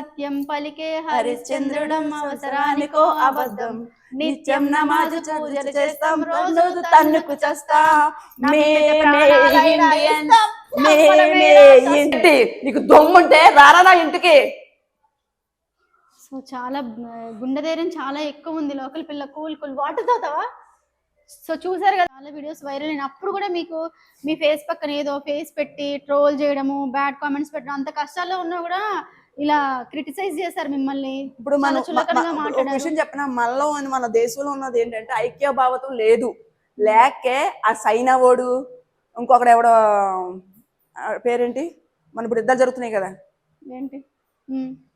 సత్యం పలికే హరిశ్చంద్రుడం అవసరానికో అబద్ధం. నిత్యం నమాజు పూజలు చేస్తాం. రోజు తన్నుకు చేస్తా. ఇంటి నీకు దొమ్ముంటే రారా నా ఇంటికి? సో చాలా గుండె ధైర్యం చాలా ఎక్కువ ఉంది లోకల్ పిల్ల కూల్ కూల్. వాటర్ తాగుతావా? సో చూసారు కదా చాలా వీడియోస్ వైరల్ అయిన అప్పుడు కూడా మీకు మీ ఫేస్ పక్కన ఏదో ఫేస్ పెట్టి ట్రోల్ చేయడము బ్యాడ్ కామెంట్స్ పెట్టడం అంత కష్టాల్లో ఉన్నా కూడా ఇలా క్రిటిసైజ్ చేశారు మిమ్మల్ని? ఇప్పుడు మనం. విషయం చెప్పిన? మనలో మన దేశంలో ఉన్నది ఏంటంటే ఐక్య భావతం లేదు. లేకే ఆ సైనవోడు ఇంకొకడు ఎవడో పేరేంటి? మన ఇప్పుడు యుద్ధాలు జరుగుతున్నాయి కదా. ఏంటి?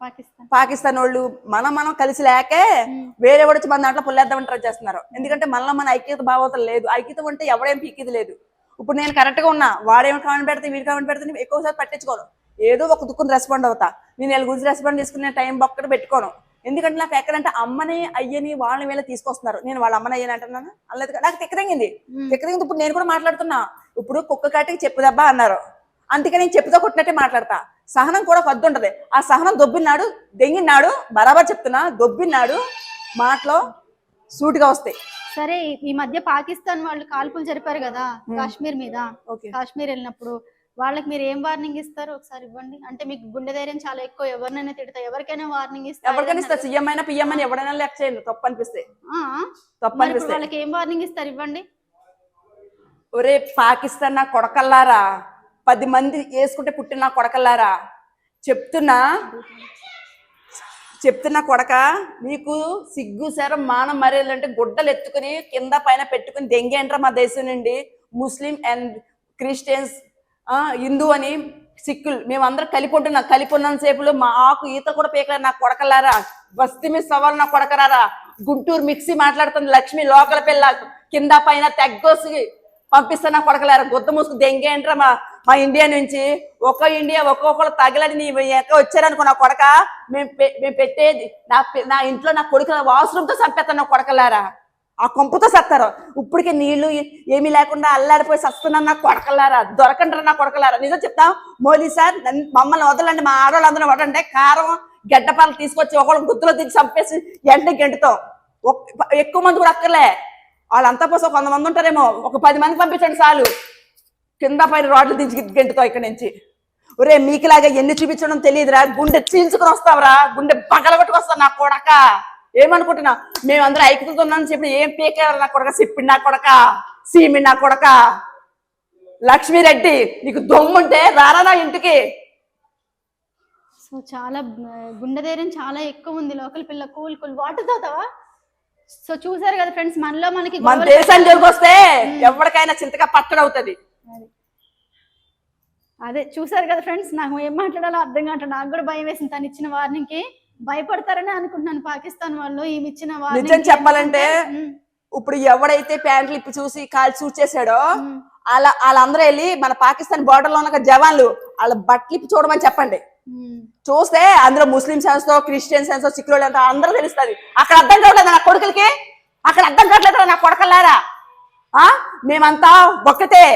పాకిస్తాన్. పాకిస్తాన్ వాళ్ళు మనం మనం కలిసి లేకే వేరే వచ్చి మన దాంట్లో పుల్లేద్దామని ట్రై చేస్తున్నారు. ఎందుకంటే మనలో మన ఐక్యత భావతం లేదు. ఐక్యత ఉంటే ఎవడేం పీకిది లేదు. ఇప్పుడు నేను కరెక్ట్గా ఉన్నా వాడేం కామెంట్ పెడితే వీడు కామెంట్ పెడితే ఎక్కువసారి పట్టించుకోను ఏదో ఒక దుఃఖం రెస్పాండ్ అవుతా. నేను వీళ్ళ గురించి రెస్పాండ్ చేసుకునే టైం ఒక్కటి పెట్టుకోను. ఎందుకంటే నాకు ఎక్కడంటే అమ్మని అయ్యని వాళ్ళని వీళ్ళని తీసుకొస్తున్నారు. నేను వాళ్ళ అమ్మని అయ్యని అంటున్నాను? అల్లది నాకు తిక్కదంగింది. తిక్కదంగింది ఇప్పుడు నేను కూడా మాట్లాడుతున్నా. ఇప్పుడు కుక్క కాటికి చెప్పుదబ్బా అన్నారు. అందుకే నేను చెప్పుతో కొట్టినట్టే మాట్లాడతా. సహనం కూడా ఒక హద్దు ఉంటది. ఆ సహనం దొబ్బినాడు దెంగినాడు బరాబర్ చెప్తున్నా దొబ్బినాడు మాటలో సూటిగా వస్తాయి. సరే ఈ- మధ్య పాకిస్తాన్ వాళ్ళు కాల్పులు జరిపారు కదా కాశ్మీర్ మీద. కాశ్మీర్ వెళ్ళినప్పుడు వాళ్ళకి మీరు ఏం వార్నింగ్ ఇస్తారు ఒకసారి ఇవ్వండి. అంటే మీకు గుండె ధైర్యం చాలా ఎక్కువ ఎవరినైనా తిడతా ఎవరికైనా వార్నింగ్ ఎవరికైనా ఇస్తా ఇస్తారు సీఎం అయినా పిఎం అయినా ఎవడైనా లెక్క చేయండి. తప్పు అనిపిస్తే. తప్పు అనిపిస్తే. వాళ్ళకి ఏం వార్నింగ్ ఇస్తారు ఇవ్వండి? ఒరే పాకిస్తాన్ నా కొడకల్లారా? పది మంది వేసుకుంటే పుట్టిన నా కొడకల్లారా? చెప్తున్నా. చెప్తున్నా కొడక. మీకు సిగ్గు శరం మానం మర్యాదంటే గుడ్డలు ఎత్తుకుని కింద పైన పెట్టుకుని దెంగేంట్రా మా దేశం నుండి. ముస్లిం అండ్ క్రిస్టియన్స్ హిందూ అని సిక్కులు. మేమందరం కలిపి ఉంటున్నాం. కలిపి ఉన్నంత మా ఆకు ఈత కూడా పీకలేరు నా కొడకలారా బస్తీ మీద సవాలు నా కొడకరారా? గుంటూరు మిక్సీ మాట్లాడుతుంది. లక్ష్మి లోకల పిల్ల కింద పైన తెగ్గోసి పంపిస్తున్నా కొడకలారా గుద్ద ముసుగు దెంగేంట్రా మా మా ఇండియా నుంచి? ఒక్కో ఇండియా ఒక్కొక్కరు తగలని నీ ఎక్క వచ్చారనుకో నా కొడక. మేము మేము పెట్టేది నా నా ఇంట్లో నా కొడుకు వాష్రూమ్తో చంపేస్తాను నా కొడకలారా ఆ కొంపుతో సత్తారు. ఇప్పటికే నీళ్ళు ఏమీ లేకుండా అల్లాడిపోయి సస్తున్నాను నా కొడకలారా దొరకంటారా నా కొడకలారా. నిజం చెప్తాం మోదీ సార్ మమ్మల్ని వదలండి మా ఆడవాళ్ళందరూ వదండి కారం గడ్డపాలు తీసుకొచ్చి ఒకళ్ళు గుత్తులో దిగి చంపేసి ఎండ గెంటుతాం. ఎక్కువ మంది కూడా అక్కర్లే. వాళ్ళంతా పోసం కొంతమంది ఉంటారేమో. ఒక పది మంది పంపించండి చాలు. కింద పైన రోడ్లు దించి గెంటుతావు ఇక్కడి నుంచి. ఒరే మీకులాగా ఎన్ని చూపించడం తెలియదురా. గుండె చీల్చుకుని వస్తావురా. గుండె పగలగొట్టుకొస్తావు నా కొడక. ఏమనుకుంటున్నా? మేమందరం ఐక్యతున్నాను చెప్పి ఏం పీకేవారు నా కొడక? సిప్పిడి నా కొడక? సీమి నా కొడక? లక్ష్మీరెడ్డి నీకు దొమ్ముంటే రారా నా ఇంటికి? సో చాలా గుండె ధైర్యం చాలా ఎక్కువ ఉంది లోకల్ పిల్ల. Cool cool. వాటర్ తాగుతావా? సో చూసారు కదా ఫ్రెండ్స్ మనలో మనకి మన దేశాన్ని జోలికొస్తే ఎవరికైనా చింతగా పట్టడవుతుంది అది. చూసారు కదా ఫ్రెండ్స్ నాకు ఏం మాట్లాడాలో అర్థం కావట్లేదు. నాకు కూడా భయం వేసింది తను ఇచ్చిన వార్నింగ్కి. భయపడతారని అనుకుంటున్నాను. పాకిస్తాన్ వాళ్ళు ఈమె ఇచ్చిన warning నిజం చెప్పాలంటే ఇప్పుడు ఎవడైతే ప్యాంట్లు ఇప్పి చూసి కాలు ఉమ్, అలా వాళ్ళందరూ వెళ్ళి మన పాకిస్తాన్ బార్డర్లో ఉన్న జవాన్లు వాళ్ళ బట్టలు ఇప్పి చూడమని చెప్పండి. చూస్తే అందులో ముస్లిం సెన్స్తో క్రిస్టియన్ సెన్స్ సిక్కులు అంతా అందరూ తెలుస్తుంది. అక్కడ అర్థం కావట్లేదు నా కొడుకులకి? అక్కడ అర్థం కావట్లేదు నా కొడకల్లారా? ఆ? మేమంతా ఒకటే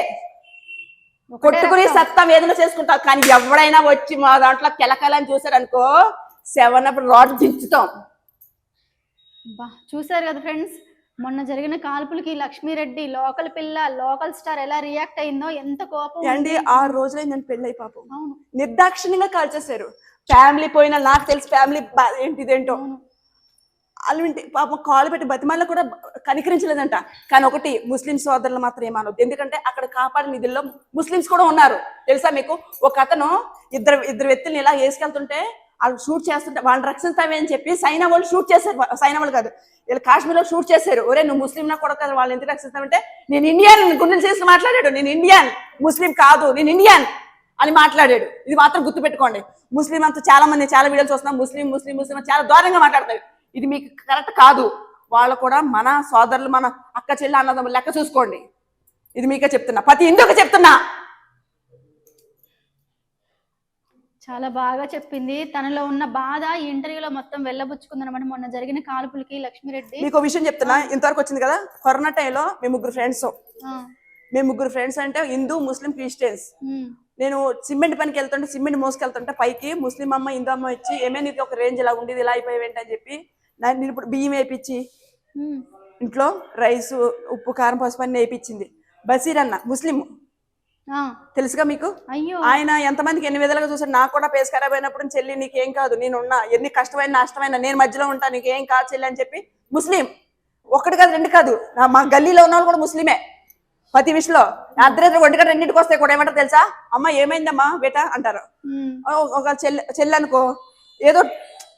కొట్టుకుని. సత్తా వేదన చేసుకుంటాం. కానీ ఎవడైనా వచ్చి మా దాంట్లో కెలకలని చూసారనుకో సెవెన్ అప్పుడు రాడ్ దించుతాం. బా చూసారు కదా ఫ్రెండ్స్? మొన్న జరిగిన కాల్పులకి లక్ష్మీరెడ్డి లోకల్ పిల్ల లోకల్ స్టార్ ఎలా రియాక్ట్ అయిందో ఎంత కోపం అండి. ఆరు రోజులైంది నేను పెళ్ళై పాపం. అవును. నిర్దాక్షిణ్యంగా కాల్ చేశారు. ఫ్యామిలీ పోయినా నాకు తెలిసి ఫ్యామిలీ ఏంటిదేంటో. వింటే పాపం కాలు పెట్టి బతిమాల కూడా కనికరించలేదంట. కానీ ఒకటి ముస్లిం సోదరులు మాత్రం ఏమనొద్దు. ఎందుకంటే అక్కడ కాపాడిన నిధుల్లో ముస్లిమ్స్ కూడా ఉన్నారు. తెలుసా మీకు? ఒక అతను ఇద్దరు ఇద్దరు వ్యక్తుల్ని ఇలా వేసుకెళ్తుంటే వాళ్ళు షూట్ చేస్తుంటే వాళ్ళని రక్షిస్తామే అని చెప్పి సైనా వాళ్ళు షూట్ చేశారు. సైనా వాళ్ళు కాదు వీళ్ళు కాశ్మీర్లో షూట్ చేశారు. ఒరే నువ్వు ముస్లిం నా కూడా కదా వాళ్ళని ఎందుకు రక్షిస్తామంటే నేను ఇండియన్ గుండెలు చేసి మాట్లాడాడు. నేను ఇండియన్ ముస్లిం కాదు నేను ఇండియన్ అని మాట్లాడాడు. ఇది మాత్రం గుర్తుపెట్టుకోండి. ముస్లిం అంతా చాలా మంది చాలా వీడియోలు చూస్తున్నాం. ముస్లిం ముస్లిం ముస్లిం చాలా దూరంగా మాట్లాడతారు ఇది మీకు కరెక్ట్ కాదు. వాళ్ళు కూడా మన సోదరులు మన అక్క చెల్లి అన్నదమ్ములు లెక్క చూసుకోండి. ఇది మీకే చెప్తున్నా. ప్రతి ఇందుకు చెప్తున్నా. చాలా బాగా చెప్పింది. తనలో ఉన్న బాధ ఈ ఇంటర్వ్యూలో మొత్తం వెళ్ళబుచ్చుకుందనమాట. మొన్న జరిగిన కాల్పులకి లక్ష్మీరెడ్డి. మీకు ఒక విషయం చెప్తున్నా. ఇంతవరకు వచ్చింది కదా? కరోనా టైంలో మేము ముగ్గురు ఫ్రెండ్స్. మేము ముగ్గురు ఫ్రెండ్స్ అంటే హిందూ ముస్లిం క్రిస్టియన్స్. నేను సిమెంట్ పనికి వెళ్తుంటే సిమెంట్ మోసుకెళ్తుంటే పైకి ముస్లిం అమ్మ హిందూ అమ్మ వచ్చి ఏమే నీకు ఒక రేంజ్ ఇలా ఉండేది ఇలా అయిపోయావేంటి అని చెప్పి నేను ఇప్పుడు బియ్యం వేయించి. ఇంట్లో రైస్ ఉప్పు కారం పసుపు అన్ని వేయించింది బసీర్ అన్న ముస్లిం. తెలుసుగా మీకు? అయ్యో. ఆయన ఎంతమందికి ఎన్ని విధాలుగా చూసాడు? నాకు కూడా పేస్ ఖరాబ్ అయినప్పుడు చెల్లి నీకేం కాదు నేను ఉన్నా ఎన్ని కష్టమైన నష్టమైన నేను మధ్యలో ఉంటా నీకేం కాదు చెల్లి అని చెప్పి ముస్లిం. ఒకటి కాదు రెండు కాదు. నా- మా గల్లీలో ఉన్న వాళ్ళు కూడా ముస్లిమే. ప్రతి విషయంలో అర్ధరాత్రి ఒంటి గంట రెండింటికి వస్తే కూడా ఏమంటారు తెలుసా? అమ్మ ఏమైందమ్మా? బేటా అంటారు. ఒక చెల్లి చెల్లి అనుకో. ఏదో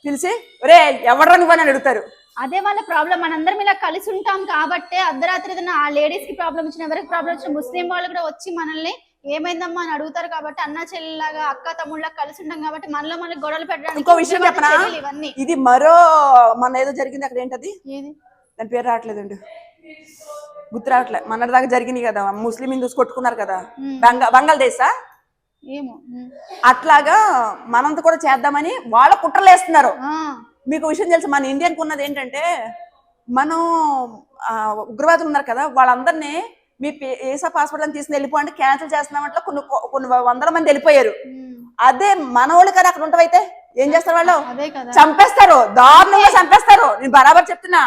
పిలిచి ఒరే ఎవడరా నువ్వని అడుగుతారు. అదే వాళ్ళ ప్రాబ్లం మనందరం ఇలా కలిసి ఉంటాం కాబట్టే అర్ధరాత్రి ఏదైనా ఆ లేడీస్కి ప్రాబ్లం వచ్చిన ఎవరికి ప్రాబ్లం వచ్చిన ముస్లిం వాళ్ళు కూడా వచ్చి మనల్ని ఏమైందమ్మా అని అడుగుతారు కాబట్టి అన్న చెల్లిలాగా అక్క తమ్ముళ్ళగా కలిసి ఉంటాం కాబట్టి మనలో మనకి గొడవలు పెట్టడానికి ఇంకో విషయం చెప్పనా? ఇవన్నీ. ఇది మరో మన ఏదో జరిగింది అక్కడ ఏంటది? ఏది? దాని పేరు రావట్లేదండి. గుర్తు రావట్లే. మన దాకా జరిగినాయి కదా. ముస్లిం హిందూస్ కొట్టుకున్నారు కదా. బంగా బంగాళదేశా? ఏమో. అట్లాగా మనంత కూడా చేద్దామని వాళ్ళ కుట్రలు వేస్తున్నారు ఆ, మీకు విషయం తెలుసు మన ఇండియన్కి ఉన్నది ఏంటంటే మనం ఉగ్రవాదులు ఉన్నారు కదా వాళ్ళందరినీ మీ ఏసా పాస్పోర్ట్ అని తీసుకుని వెళ్ళిపో అంటే క్యాన్సిల్ చేస్తున్నామంటే కొన్ని కొన్ని వందల మంది వెళ్ళిపోయారు. అదే మన వాళ్ళు కదా అక్కడ ఉంటావైతే ఏం చేస్తారు వాళ్ళు? చంపేస్తారు దారుణంగా చంపేస్తారు. నేను బరాబర్ చెప్తున్నా.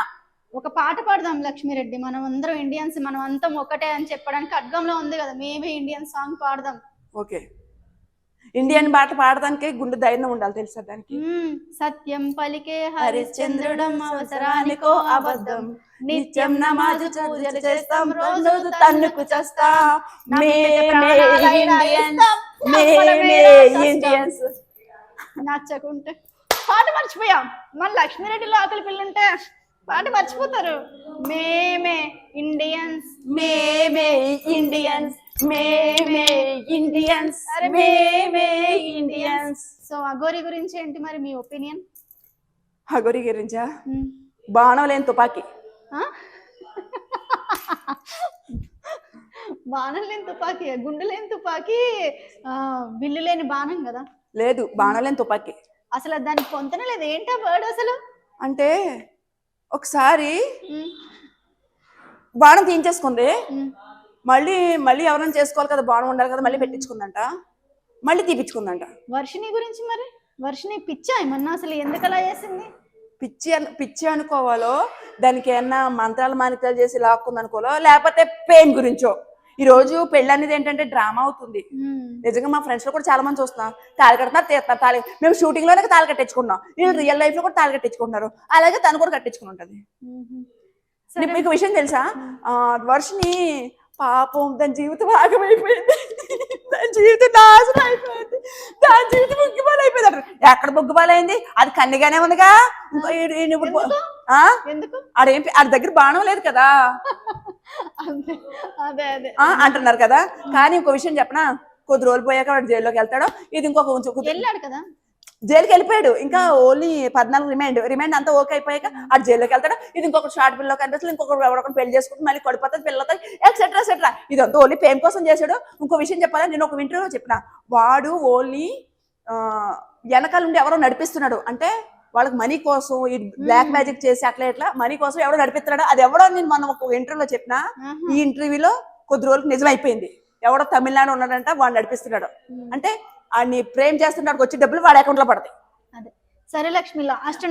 ఒక పాట పాడదాం లక్ష్మీరెడ్డి మనం అందరం ఇండియన్స్ మనం అంతం ఒకటే అని చెప్పడానికి ఖడ్గంలో ఉంది కదా మేమే ఇండియన్ సాంగ్ పాడదాం. ఓకే. ఇండియన్ పాట పాడడానికి గుండె ధైర్యం ఉండాలి తెలుసా దానికి. సత్యం పలికే హరిశ్చంద్రుడం అవసరానికో అబద్ధం. నిత్యం నమాజు పూజలు చేస్తాం రోజు తన్నుకు చేస్తా. ఇండియన్స్ నచ్చకుంటే పాట మర్చిపోయాం. మన లక్ష్మీరెడ్డి లోకల్ పిల్లుంటే పాట మర్చిపోతారు. మేమే ఇండియన్స్ మేమే ఇండియన్స్ మేమే ఇండియన్స్ అరే మేమే ఇండియన్స్ సో అఘోరి గురించి ఏంటి మరి మీ ఒపీనియన్ హగోరి గురించా? బాణం లేని తుపాకీ. బాణం లేని తుపాకీ గుండు లేని తుపాకీ ఆ, విల్లు లేని బాణం కదా? లేదు బాణం లేని తుపాకీ. అసలు దానికి పొంతన లేదు? ఏంటా వర్డ్ అసలు? అంటే ఒకసారి మ్మ్. బాణం తీయించేసుకుంది. మ్మ్. మళ్ళీ మళ్ళీ ఎవరైనా చేసుకోవాలి కదా బాణం ఉండాలి కదా మళ్ళీ పెట్టించుకుందంట? మళ్ళీ తీపించుకుందంట వర్షిణి గురించి మరి? వర్షిణి పిచ్చా ఏమన్నా అసలు ఎందుకు అలా చేసింది? పిచ్చి అను పిచ్చి అనుకోవాలో దానికి ఏమన్నా మంత్రాలు మానిత్రాలు చేసి లాక్కుంది అనుకోవాలో లేకపోతే పెయిన్ గురించో. ఈ రోజు పెళ్ళి అనేది ఏంటంటే డ్రామా అవుతుంది. నిజంగా మా ఫ్రెండ్స్లో కూడా చాలా మంది చూస్తున్నాం. తాళి కడుతున్నారు తీస్తున్నారు తాళి మేము షూటింగ్లోనే తాళి కట్టించుకున్నాం నేను రియల్ లైఫ్లో కూడా తాళి కట్టించుకుంటున్నారు. అలాగే తను కూడా కట్టించుకుని ఉంటది. మీకు విషయం తెలుసా? వర్షిని పాపం దాని జీవితం ఆగమైపోయింది. దాని జీవితం నాశనం అయిపోయింది. దాని జీవితం బొగ్గుబాలు అయిపోయింది అంటారు. ఎక్కడ బొగ్గుబాలైంది అది కన్నిగానే ఉందిగా. ఆడేం ఆడి దగ్గర బాణం లేదు కదా. అదే అదే అదే. ఆ అంటున్నారు కదా. కానీ ఇంకో విషయం చెప్పనా? కొద్ది రోజులు పోయాక వాడు జైల్లోకి వెళ్తాడు? ఇది ఇంకొక వెళ్ళాడు కదా. జైలుకి వెళ్ళిపోయాడు ఇంకా ఓన్లీ పద్నాలుగు రిమైండ్. రిమైండ్ అంతా ఓకే అయిపోయాక ఆడు జైల్లోకి వెళ్తాడు ఇది ఇంకొక షార్ట్ పిల్లో కనిపిస్తుంది. ఇంకొక ఎవరొకరు పెళ్ళి చేసుకుంటే మళ్ళీ కొడిపోతుంది పిల్లలతో ఎక్సెట్రా ఎక్సెట్రా ఇదంతా ఓన్లీ పేమ్ కోసం చేశాడు. ఇంకో విషయం చెప్పాలి? నేను ఒక ఇంటర్వ్యూలో చెప్పిన. వాడు ఓన్లీ వెనకాల నుండి ఎవరో నడిపిస్తున్నాడు. అంటే వాళ్ళకి మనీ కోసం ఈ బ్లాక్ మ్యాజిక్ చేసి అట్లా ఇట్లా మనీ కోసం ఎవడో నడిపిస్తున్నాడు. అది ఎవడో నేను మనం ఒక ఇంటర్వ్యూలో చెప్పిన. ఈ ఇంటర్వ్యూలో కొద్ది రోజులకు నిజమైపోయింది. ఎవడో తమిళనాడు ఉన్నాడంట వాడు నడిపిస్తున్నాడు. అంటే ఆడిని ప్రేమ్ చేస్తున్నాడు వచ్చి డబ్బులు వాడి అకౌంట్లో పడతాయి. అదే. సరే లక్ష్మి లాస్ట్